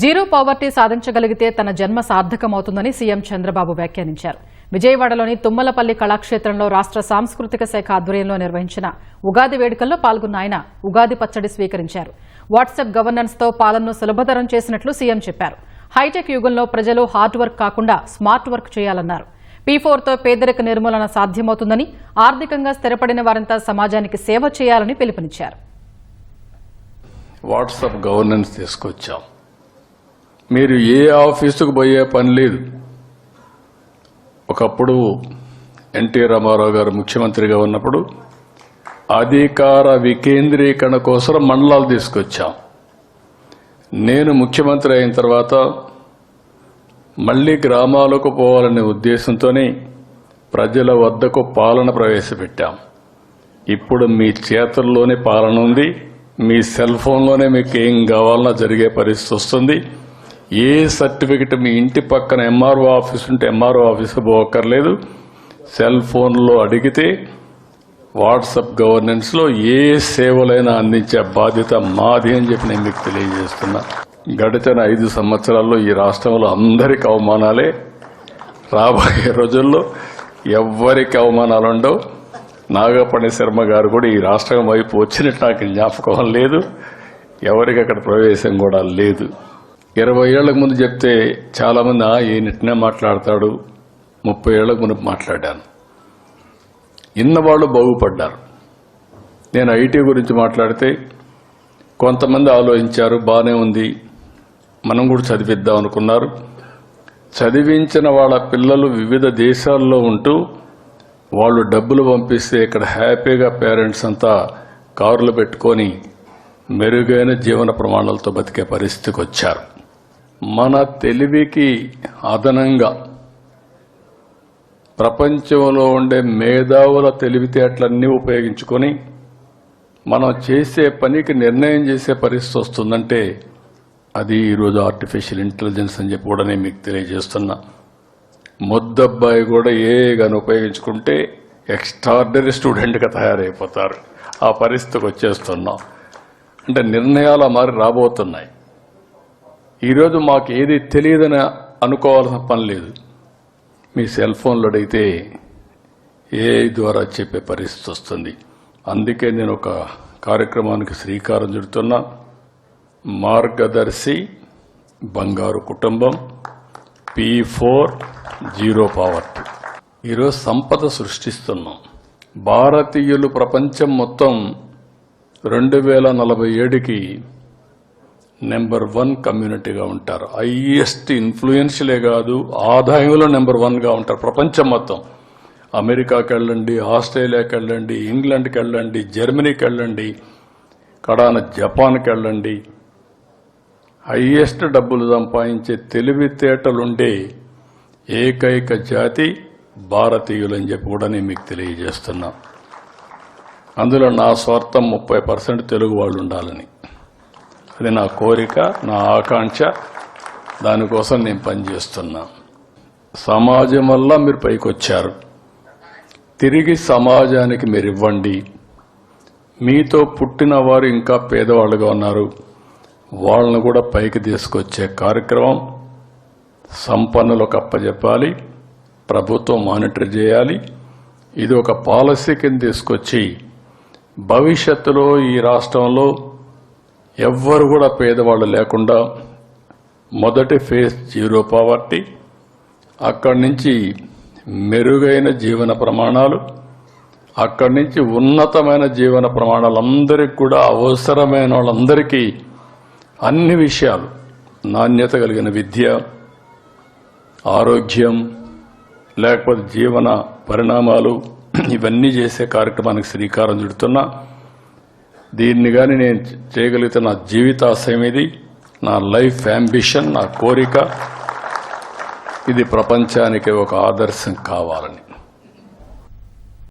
Zero poverty సాధించగలిగితే తన జన్మ సార్థకమవుతుందని CM Chandrababu వ్యాఖ్యానించారు. విజయవాడలోని తుమ్మలపల్లి కళాక్షేత్రంలో రాష్ట్ర సాంస్కృతిక శాఖ ఆధ్వర్యంలో నిర్వహించిన ఉగాది వేడుకల్లో పాల్గొన్న ఆయన ఉగాది పచ్చడి స్వీకరించారు. వాట్సాప్ గవర్నెన్స్తో పాలనను సులభతరం చేసినట్లు సీఎం చెప్పారు. హైటెక్ యుగంలో ప్రజలు హార్డ్ వర్క్ కాకుండా స్మార్ట్ వర్క్ చేయాలన్నారు. పీ ఫోర్తో పేదరిక నిర్మూలన సాధ్యమవుతుందని ఆర్థికంగా స్థిరపడిన వారంతా సమాజానికి సేవ చేయాలని పిలుపునిచ్చారు. వాట్సాప్ గవర్నెన్స్ తీసుకొచ్చాం. మీరు ఏ ఆఫీసుకు పోయే పని లేదు. ఒకప్పుడు ఎన్టీ రామారావు గారు ముఖ్యమంత్రిగా ఉన్నప్పుడు అధికార వికేంద్రీకరణ కోసం మండలాలు తీసుకొచ్చాం. నేను ముఖ్యమంత్రి అయిన తర్వాత మళ్ళీ గ్రామాలకు పోవాలనే ఉద్దేశంతోనే ప్రజల వద్దకు పాలన ప్రవేశపెట్టాం. ఇప్పుడు మీ చేతుల్లోనే పాలన ఉంది మీ సెల్ ఫోన్లోనే మీకు ఏం కావాలన్నా జరిగే పరిస్థితి వస్తుంది. ఏ సర్టిఫికెట్ మీ ఇంటి పక్కన ఎంఆర్ఓ ఆఫీస్ ఉంటే ఎంఆర్ఓ ఆఫీస్ పోక్కర్లేదు సెల్ ఫోన్లో అడిగితే వాట్సప్ గవర్నెన్స్లో ఏ సేవలైనా అందించే బాధ్యత మాది అని చెప్పి నేను మీకు తెలియజేస్తున్నా. గడిచిన ఐదు సంవత్సరాల్లో ఈ రాష్ట్రంలో అందరికి అవమానాలే. రాబోయే రోజుల్లో ఎవ్వరికి అవమానాలు ఉండవు. నాగపణి శర్మ గారు కూడా ఈ రాష్ట్రం వైపు వచ్చినట్టు నాకు జ్ఞాపకం లేదు. ఎవరికి అక్కడ ప్రవేశం కూడా లేదు. ఇరవై ఏళ్ళకు ముందు చెప్తే చాలామంది "ఆ, ఈయనట్నే మాట్లాడతాడు? ముప్పై ఏళ్ళకు ముందు మాట్లాడాను. ఇన్నవాళ్ళు బాగుపడ్డారు. నేను ఐటీ గురించి మాట్లాడితే కొంతమంది ఆలోచించారు బాగానే ఉంది మనం కూడా చదివిద్దాం అనుకున్నారు. చదివించిన వాళ్ళ పిల్లలు వివిధ దేశాల్లో ఉంటూ వాళ్ళు డబ్బులు పంపిస్తే ఇక్కడ హ్యాపీగా పేరెంట్స్ అంతా కారులు పెట్టుకొని మెరుగైన జీవన ప్రమాణాలతో బతికే పరిస్థితికి వచ్చారు. మన తెలివికి అదనంగా ప్రపంచంలో ఉండే మేధావుల తెలివితేటలన్నీ ఉపయోగించుకొని మనం చేసే పనికి నిర్ణయం చేసే పరిస్థితి వస్తుందంటే అది ఈరోజు ఆర్టిఫిషియల్ ఇంటెలిజెన్స్ అని చెప్పి కూడా నేను మీకు తెలియజేస్తున్నా. ముద్దబ్బాయి కూడా ఏ గాని ఉపయోగించుకుంటే ఎక్స్ట్రాడినరీ స్టూడెంట్గా తయారైపోతారు. ఆ పరిస్థితికి వచ్చేస్తున్నాం. అంటే నిర్ణయాలు మారి రాబోతున్నాయి. ఈరోజు మాకు ఏది తెలియదని అనుకోవాల్సిన పని లేదు. మీ సెల్ ఫోన్లో అడిగితే ఏ ద్వారా చెప్పే పరిస్థితి వస్తుంది. అందుకే నేను ఒక కార్యక్రమానికి శ్రీకారం చుడుతున్నా. మార్గదర్శి బంగారు కుటుంబం పి ఫోర్ జీరో పావర్టీ ఈరోజు సంపద సృష్టిస్తున్నాం. భారతీయులు ప్రపంచం మొత్తం రెండు వేల నలభై ఏడుకి నెంబర్ వన్ కమ్యూనిటీగా ఉంటారు. హైయెస్ట్ ఇన్ఫ్లుయెన్షియలే కాదు ఆదాయంలో నెంబర్ వన్గా ఉంటారు ప్రపంచం మొత్తం. అమెరికాకి వెళ్ళండి ఆస్ట్రేలియాకి వెళ్ళండి ఇంగ్లాండ్కి వెళ్ళండి జర్మనీకి వెళ్ళండి కడాన జపాన్కి వెళ్ళండి. హైయెస్ట్ డబ్బులు సంపాదించే తెలివితేటలుండే ఏకైక జాతి భారతీయులని చెప్పి కూడా నేను మీకు తెలియజేస్తున్నా. అందులో నా స్వార్థం ముప్పై పర్సెంట్ తెలుగు వాళ్ళు ఉండాలని. అది నా కోరిక నా ఆకాంక్ష. దానికోసం నేను పనిచేస్తున్నా. సమాజం వల్ల మీరు పైకి వచ్చారు తిరిగి సమాజానికి మీరు ఇవ్వండి మీతో పుట్టిన వారు ఇంకా పేదవాళ్ళుగా ఉన్నారు. వాళ్ళను కూడా పైకి తీసుకొచ్చే కార్యక్రమం సంపన్నులకు అప్పచెప్పాలి ప్రభుత్వం మానిటర్ చేయాలి. ఇది ఒక పాలసీ కింద తీసుకొచ్చి భవిష్యత్తులో ఈ రాష్ట్రంలో ఎవ్వరు కూడా పేదవాళ్ళు లేకుండా మొదటి ఫేజ్ జీరో పావర్టీ అక్కడి నుంచి మెరుగైన జీవన ప్రమాణాలు అక్కడి నుంచి ఉన్నతమైన జీవన ప్రమాణాలు అందరికి కూడా అవసరమైన వాళ్ళందరికీ అన్ని విషయాలు నాణ్యత కలిగిన విద్య ఆరోగ్యం లేకపోతే జీవన పరిణామాలు ఇవన్నీ చేసే కార్యక్రమానికి శ్రీకారం చుడుతున్నా. దీన్ని కానీ నేను చేయగలిగితే నా జీవితాశయం ఇది నా లైఫ్ అంబిషన్ నా కోరిక. ఇది ప్రపంచానికి ఒక ఆదర్శం కావాలని.